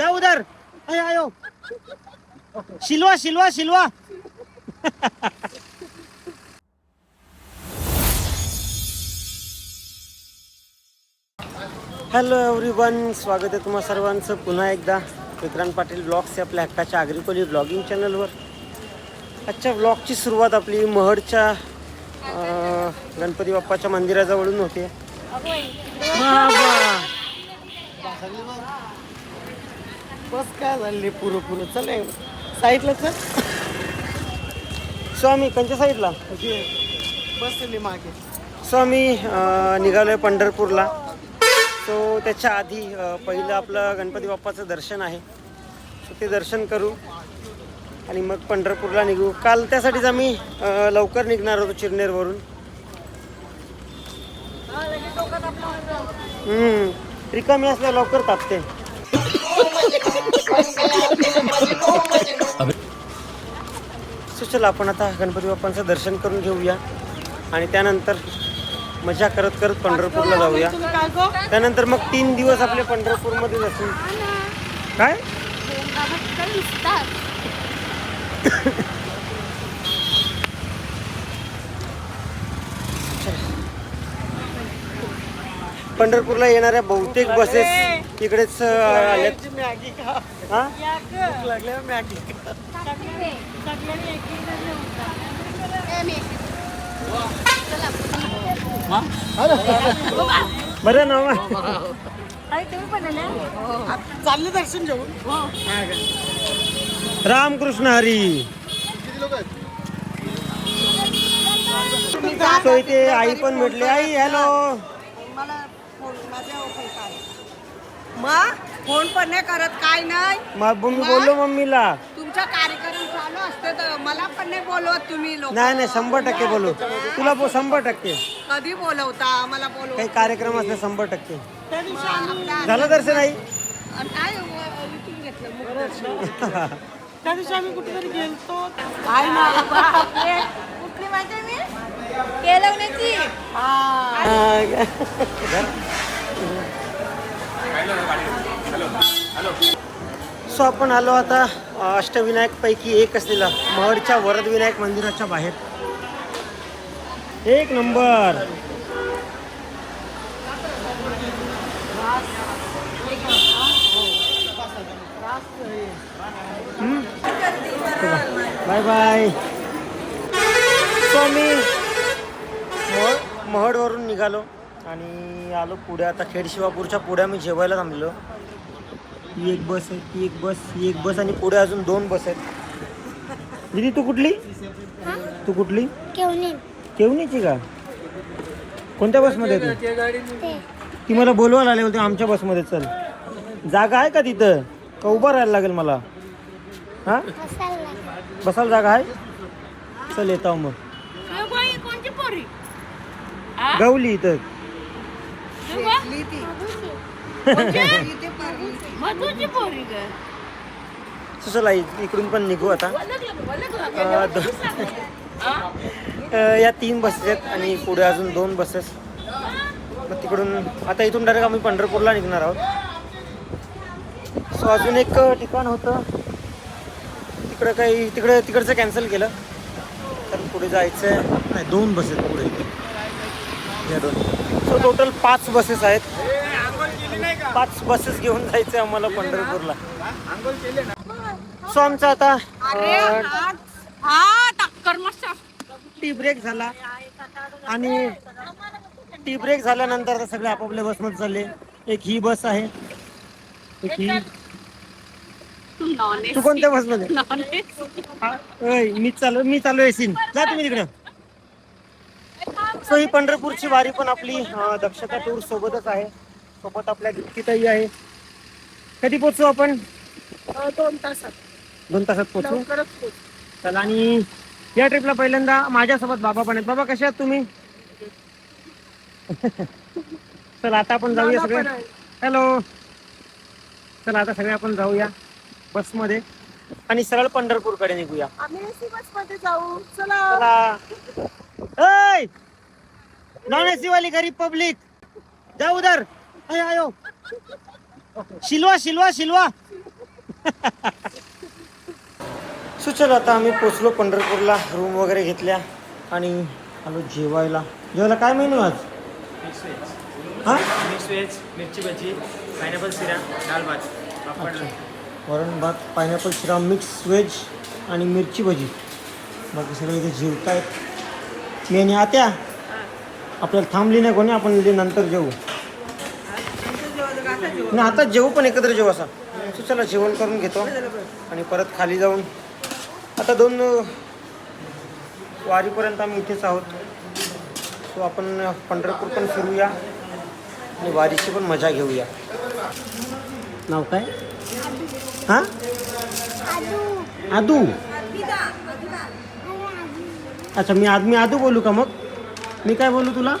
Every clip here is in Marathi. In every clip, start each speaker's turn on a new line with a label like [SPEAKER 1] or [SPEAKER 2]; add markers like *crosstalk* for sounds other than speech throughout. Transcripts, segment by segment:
[SPEAKER 1] जा उधर. अय आयो. शिलवा शिलवा शिलवा. हॅलो एव्हरीवन स्वागत आहे तुम्हा सर्वांचं. पुन्हा एकदा विक्रांत पाटील ब्लॉग्स या आपल्या हक्काच्या आग्रिकोली ब्लॉगिंग चॅनलवर. आजच्या ब्लॉगची सुरुवात आपली महडच्या गणपती बाप्पाच्या मंदिराजवळून होते. बस काय झाले पुरं पुरं? चल साईडला चल. स्वामी कोणत्या साईडला?
[SPEAKER 2] बसली मागे.
[SPEAKER 1] स्वामी अं, निघालोय पंढरपूरला. सो त्याच्या आधी अं, पहिलं आपलं गणपती बाप्पाचं दर्शन आहे. ते दर्शन करू. आणि मग पंढरपूरला निघू. काल त्यासाठीच आम्ही अं, लवकर निघणार होतो चिरनेरवरून. हम्म, रिकामी असल्या लवकर तापते. *laughs* सो चला आपण आता गणपती बाप्पांचं दर्शन करून घेऊया. आणि त्यानंतर मजा करत करत पंढरपूरला जाऊया. त्यानंतर मग तीन दिवस आपले पंढरपूरमध्येच असून काय? पंढरपूरला येणाऱ्या बहुतेक बसेस इकडेच आल्यात
[SPEAKER 2] मॅगी
[SPEAKER 1] हा?
[SPEAKER 2] मॅगी
[SPEAKER 1] बरं ना मग.
[SPEAKER 2] चालले दर्शन घेऊन.
[SPEAKER 1] रामकृष्ण हरी. इथे आई पण भेटली. आई हॅलो
[SPEAKER 2] मला फोन माझ्या फोन काय मग? फोन पण नाही करत काय नाही?
[SPEAKER 1] मम्मी बोललो मम्मीला.
[SPEAKER 2] तुमचा कार्यक्रम चालू असते तर मला पण नाही बोलवत तुम्ही लोक.
[SPEAKER 1] नाही नाही शंभर टक्के बोलू. तुला बो शंभर टक्के.
[SPEAKER 2] कधी बोलवता? मला बोलव.
[SPEAKER 1] काही कार्यक्रम असले शंभर टक्के.
[SPEAKER 2] त्या दिवशी
[SPEAKER 1] झालं दर्शन आई?
[SPEAKER 2] काय इथून घेतलं मुखदर्शन *laughs* त्या दिवशी आम्ही कुठेतरी गेलतो. काय ना
[SPEAKER 3] कुठली माहिती मी? केलवण्याची *laughs* *laughs*
[SPEAKER 1] सो आपण आलो आता अष्टविनायकपैकी अष्टविनायक पैकी एक असलेला महडच्या वरद विनायक मंदिराच्या बाहेर. एक नंबर. Bye bye. सो मी महड महडवरून निघालो आणि आलो पुढे. आता खेड शिवापूरच्या पुढे मी जेवायला थांबलो ही एक बस आहे ती एक बस ही एक बस आणि पुढे अजून दोन बस आहेत. दिदी तू कुठली? तू कुठली? केवणीची का? कोणत्या बसमध्ये तू? ती. मला बोलवायला आले होते आमच्या बसमध्ये चल. जागा आहे का तिथं? का उभं राहायला लागेल मला? हा? बसायला जागा आहे? चल येतो मग गवली इथं.
[SPEAKER 3] पोरी ग.
[SPEAKER 1] चला इकडून पण निघू आता. अं, दो- अं, या तीन बसेस आहेत आणि पुढे अजून दोन बसेस. मग तिकडून आता इथून डायरेक्ट आम्ही पंढरपूरला निघणार आहोत. सो अजून एक ठिकाण होतं. तिकडं काही तिकडे तिकडचं कॅन्सल केलं. तर पुढे जायचं आहे नाही दोन बसेस पुढे. या दोन. सो टोटल पाच बसेस आहेत. पाच बसेस घेऊन जायचं आम्हाला पंढरपूरला. सो आमचा आता
[SPEAKER 2] हा
[SPEAKER 1] टी ब्रेक झाला. आणि टी ब्रेक झाल्यानंतर आता सगळे आपापल्या बसमध्ये चालले. एक ही बस आहे. एक ही. तू कोणत्या बसमध्ये? ओय, मी चालू मी चालू आहे सीन. जा तुम्ही तिकडे. सो ही पंढरपूरची वारी पण आपली दक्षता टूर सोबतच आहे. सोबत आपल्या गिफ्टीतही आहे. कधी पोचू आपण?
[SPEAKER 2] दोन तासात.
[SPEAKER 1] दोन तासात पोचू
[SPEAKER 2] लवकरच पोच.
[SPEAKER 1] चला आणि या ट्रिपला पहिल्यांदा माझ्यासोबत बाबा पण आहेत. बाबा कसे आहात तुम्ही? *laughs* चला आता आपण जाऊया सगळे. हॅलो चला आता सगळे आपण जाऊया बसमध्ये. आणि सरळ पंढरपूरकडे निघूया.
[SPEAKER 2] आम्ही एसी बसमध्ये जाऊ. चला.
[SPEAKER 1] चला. नॉन एसी वाली गरीब पब्लिक. जा उधर. अय, आयो. शिलवा शिलवा शिलवा. *laughs* सो चल आता आम्ही पोचलो पंढरपूरला रूम वगैरे घेतल्या आणि आलो जेवायला. जेवायला काय मेनू आज?
[SPEAKER 4] मिक्स व्हेज
[SPEAKER 1] हां?
[SPEAKER 4] मिक्स व्हेज मिरची भजी पायनॅपल सिरा डाळ भात पापड
[SPEAKER 1] वरण भात पायनॅपल शिरा मिक्स व्हेज आणि मिरची भजी. बाकी सगळे इथे जेवतायत. मी आणि आत्या. आपल्याला थांबली नाही कोणी आपण इथे नंतर जेवू. ना आता जेवू पण एकत्र जेवू असा. सो चला जेवण करून घेतो. आणि परत खाली जाऊन. आता दोन वारीपर्यंत आम्ही इथेच आहोत. सो आपण पंढरपूर पण फिरूया. आणि वारीची पण मजा घेऊया. नाव काय? हां? आदू. अच्छा मी आज मी आदू बोलू का मग? मी काय बोलू तुला?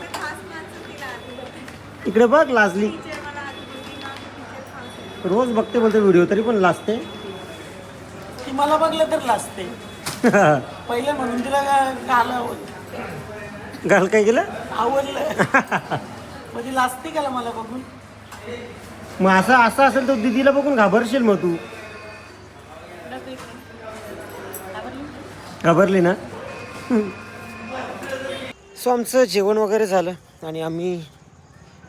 [SPEAKER 1] इकडे बघ लाजली. रोज बघते बोलते व्हिडिओ तरी पण लाजते.
[SPEAKER 2] ती मला बघलं तर लाजते. *laughs* पहिले म्हणून तिला आवडलं.
[SPEAKER 1] घाल काय केलं?
[SPEAKER 2] आवडलं. *laughs* मग ती लाजते का मला बघून.
[SPEAKER 1] मग असं असं असेल तर दीदीला बघून घाबरशील मग तू. घाबरली ना? सो आमचं जेवण वगैरे झालं आणि आम्ही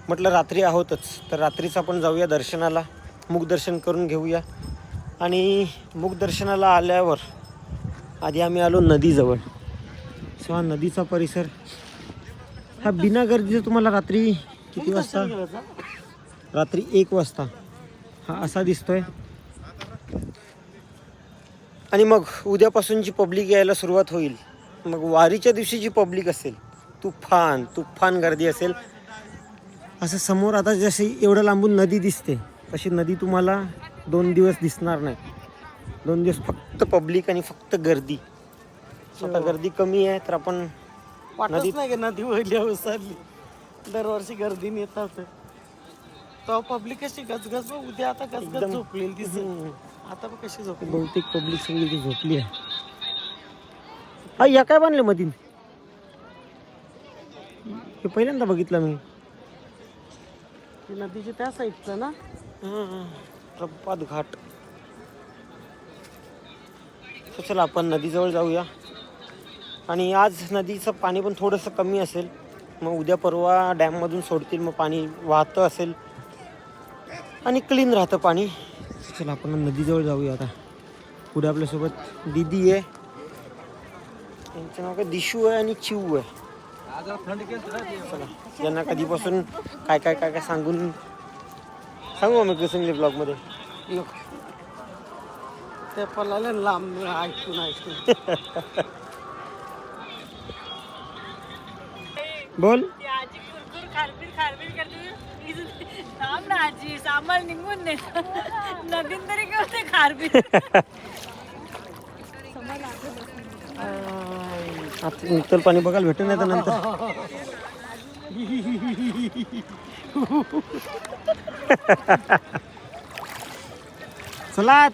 [SPEAKER 1] म्हटलं रात्री आहोतच. तर रात्रीच आपण जाऊया दर्शनाला. मुखदर्शन करून घेऊया. आणि मुखदर्शनाला आल्यावर आधी आम्ही आलो नदीजवळ. सो हा नदीचा परिसर हा बिना गर्दीचा तुम्हाला रात्री किती वाजता? रात्री एक वाजता. हा असा दिसतोय. आणि मग उद्यापासून जी पब्लिक यायला सुरुवात होईल. मग वारीच्या दिवशी जी पब्लिक असेल तुफान तुफान गर्दी असेल असं समोर आता जशी एवढं लांबून नदी दिसते. तशी नदी तुम्हाला दोन दिवस दिसणार नाही. दोन दिवस फक्त पब्लिक आणि फक्त गर्दी. आता गर्दी कमी आहे तर आपण
[SPEAKER 2] नाही का नदी वळली ओसरली. दरवर्षी गर्दीने येतात तो पब्लिक कशी गजगज उद्या आता गजगज झोपलेली दिसेल.
[SPEAKER 1] हम्म.
[SPEAKER 2] आता पण कशी झोपली.
[SPEAKER 1] बहुतेक पब्लिक सगळी झोपली आहे. हा या काय बांधले मधील हे पहिल्यांदा बघितलं मी.
[SPEAKER 2] ती नदीची त्या साईडचं ना?
[SPEAKER 1] प्रपात घाट. तर चला आपण नदीजवळ जाऊया. आणि आज नदीचं पाणी पण थोडंसं कमी असेल. मग उद्या परवा डॅममधून सोडतील मग पाणी वाहतं असेल. आणि क्लीन राहतं पाणी. चला आपण नदीजवळ जाऊया आता. पुढे आपल्यासोबत दिदी आहे. त्यांचं नाव काय? दिशू आहे आणि चिऊ आहे. चला यांना कधीपासून काय काय काय काय सांगून सांगू आम्ही कसं ब्लॉगमध्ये
[SPEAKER 2] त्या पलाला लांब ऐकून ऐकून.
[SPEAKER 1] बोल.
[SPEAKER 3] ती आजी कुरकुर खारबीर खारबीर करते. थांब ना आजी सामान निघून तरी करते खारबीर
[SPEAKER 1] आता पाणी बघायला भेटेल नाही तर नंतर. *laughs* *laughs* चला.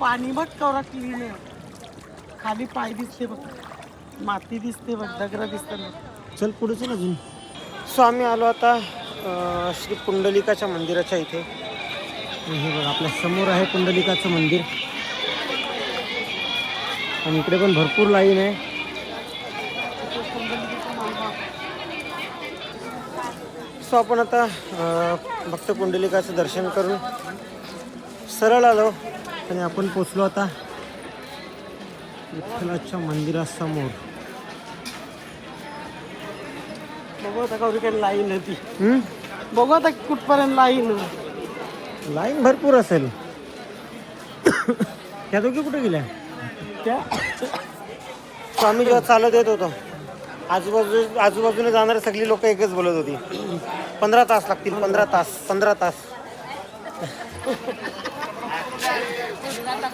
[SPEAKER 2] पाणी बघ कवरा क्लीन आहे खाली पाय दिसते बघ. माती दिसते बघ दगड दिसते बघ.
[SPEAKER 1] चल पुढे चल अजून. सो आम्ही आलो आता श्री पुंडलिकाच्या मंदिराच्या इथे. हे बघा आपल्यासमोर आहे पुंडलिकाचं मंदिर. आणि इकडे पण भरपूर लाईन आहे. सो आपण आता भक्त पुंडलिकाचं दर्शन करून सरळ आलो आणि आपण पोचलो आता विठ्ठलाच्या मंदिरासमोर.
[SPEAKER 2] बघू आता कवरी काही लाईन होती? बघू आता कुठपर्यंत लाईन
[SPEAKER 1] लाईन भरपूर असेल. *coughs* त्या दोघी कुठे गेल्या?
[SPEAKER 2] त्या
[SPEAKER 1] आम्ही जेव्हा चालत येत होतो. आजूबाजू आजूबाजूने जाणारे सगळी लोक एकच बोलत होती. पंधरा तास लागतील पंधरा तास पंधरा तास.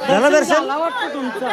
[SPEAKER 1] झालं दर्शन
[SPEAKER 2] मला वाटतं तुमचं.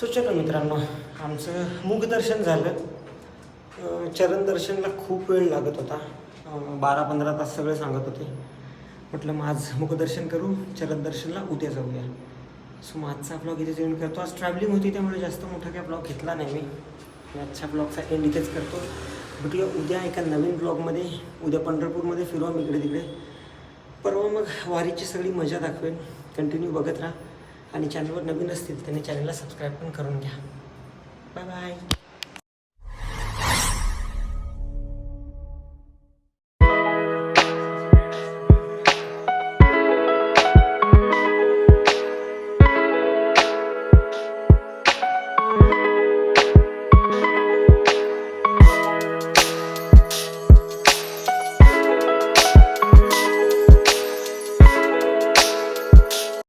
[SPEAKER 1] सुचक मित्रांनो आमचं मुखदर्शन झालं. चरण दर्शनला खूप वेळ लागत होता. बारा पंधरा तास सगळे सांगत होते. म्हटलं मग आज मुखदर्शन करू चरण दर्शनला उद्या जाऊया. सो मग आजचा ब्लॉग इथे जॉईन करतो. आज ट्रॅव्हलिंग होती त्यामुळे जास्त मोठा काही ब्लॉग घेतला नाही मी. आजच्या ब्लॉगचा एंड इथेच करतो. भेटूया उद्या एका नवीन ब्लॉगमध्ये उद्या पंढरपूरमध्ये फिरवा इकडे तिकडे परवा मग वारीची सगळी मजा दाखवेन. कंटिन्यू बघत राहा. आणि चॅनलवर नवीन असतील त्यांनी चॅनलला सबस्क्राईब पण करून घ्या. Bye bye